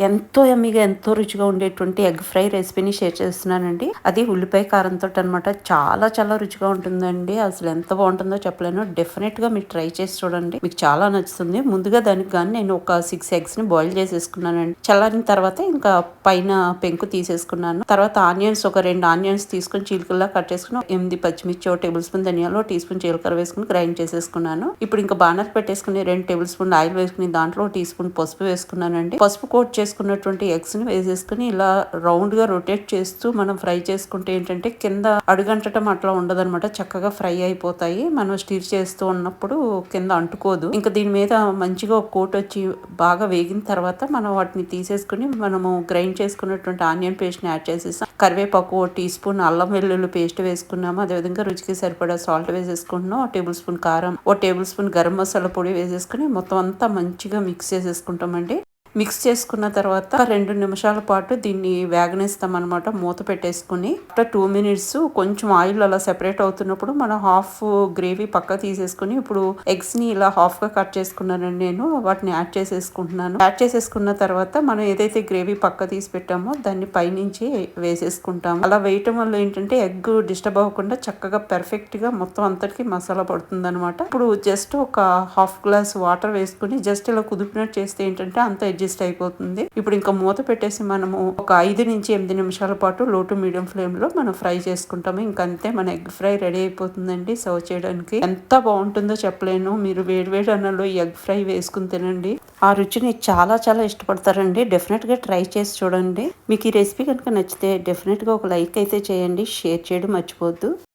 ఎంతో ఎమ్మిగా ఎంతో రుచిగా ఉండేటువంటి ఎగ్ ఫ్రై రెసిపీని షేర్ చేస్తున్నానండి. అది ఉల్లిపాయ కారంతో అనమాట చాలా చాలా రుచిగా ఉంటుందండి. అసలు ఎంత బాగుంటుందో చెప్పలేను. డెఫినెట్గా మీరు ట్రై చేసి చూడండి. మీకు చాలా నచ్చుతుంది. ముందుగా దానికి కానీ నేను ఒక సిక్స్ ఎగ్స్ని బాయిల్ చేసేసుకున్నానండి. చల్లారిన తర్వాత ఇంకా పైన పెంకు తీసేసుకున్నాను. తర్వాత ఆనియన్స్ ఒక రెండు ఆనియన్స్ తీసుకొని చీలికల్లా కట్ చేసుకుని ఎనిమిది పచ్చిమిర్చి ఒక టేబుల్ స్పూన్ ధనియాలు టీ స్పూన్ జీలకర్ర వేసుకుని గ్రైండ్ చేసేసుకున్నాను. ఇప్పుడు ఇంకా బానర్ పెట్టేసుకుని రెండు టేబుల్ స్పూన్ ఆయిల్ వేసుకుని దాంట్లో టీ స్పూన్ పసుపు వేసుకున్నానండి. పసుపు కోట్ చేసుకున్నటువంటి ఎగ్స్ని వేసేసుకుని ఇలా రౌండ్గా రొటేట్ చేస్తూ మనం ఫ్రై చేసుకుంటే ఏంటంటే కింద అడుగంటటం అట్లా ఉండదనమాట చక్కగా ఫ్రై అయిపోతాయి. మనం స్టీర్ చేస్తూ ఉన్నప్పుడు కింద అంటుకోదు. ఇంకా దీని మీద మంచిగా ఒక కోట్ వచ్చి బాగా వేగిన తర్వాత మనం వాటిని తీసేసుకుని మనము గ్రైండ్ చేసుకున్నటువంటి ఆనియన్ పేస్ట్ని యాడ్ చేసేసాం. కరివేపాకు ఒక టీ స్పూన్ అల్లం వెల్లుల్లి పేస్ట్ వేసుకున్నాము. అదేవిధంగా రుచికి సరిపడా సాల్ట్ వేసేసుకుంటున్నాం. ఓ టేబుల్ స్పూన్ కారం ఓ టేబుల్ స్పూన్ గరం మసాలా పొడి వేసేసుకుని మొత్తం అంతా మంచిగా మిక్స్ చేసేసుకుంటామండి. మిక్స్ చేసుకున్న తర్వాత రెండు నిమిషాల పాటు దీన్ని వేగనిస్తాం అనమాట మూత పెట్టేసుకుని. ఆఫ్టర్ టూ మినిట్స్ కొంచెం ఆయిల్ అలా సెపరేట్ అవుతున్నప్పుడు మనం హాఫ్ గ్రేవీ పక్క తీసేసుకుని ఇప్పుడు ఎగ్స్ని ఇలా హాఫ్గా కట్ చేసుకున్నానండి నేను వాటిని యాడ్ చేసేసుకుంటున్నాను. యాడ్ చేసేసుకున్న తర్వాత మనం ఏదైతే గ్రేవీ పక్క తీసి పెట్టామో దాన్ని పైనుంచి వేసేసుకుంటాం అలా వేయటం వల్ల ఏంటంటే ఎగ్ డిస్టర్బ్ అవ్వకుండా చక్కగా పెర్ఫెక్ట్గా మొత్తం అంతటికి మసాలా పడుతుంది అనమాట ఇప్పుడు జస్ట్ ఒక హాఫ్ గ్లాస్ వాటర్ వేసుకుని జస్ట్ ఇలా కుదిపినట్టు చేస్తే ఏంటంటే అంత అడ్జస్ట్ అయిపోతుంది. ఇప్పుడు ఇంకా మూత పెట్టేసి మనము ఒక ఐదు నుంచి ఎనిమిది నిమిషాల పాటు లో టు మీడియం ఫ్లేమ్లో మనం ఫ్రై చేసుకుంటాము. ఇంకంతే మన ఎగ్ ఫ్రై రెడీ అయిపోతుందండి సర్వ్ చేయడానికి. ఎంత బాగుంటుందో చెప్పలేను. మీరు వేడివేడి అన్నంలో ఎగ్ ఫ్రై వేసుకుని తినండి. ఆ రుచిని చాలా చాలా ఇష్టపడతారండి. డెఫినెట్గా ట్రై చేసి చూడండి. మీకు ఈ రెసిపీ కనుక నచ్చితే డెఫినెట్గా ఒక లైక్ అయితే చేయండి. షేర్ చేయడం మర్చిపోద్దు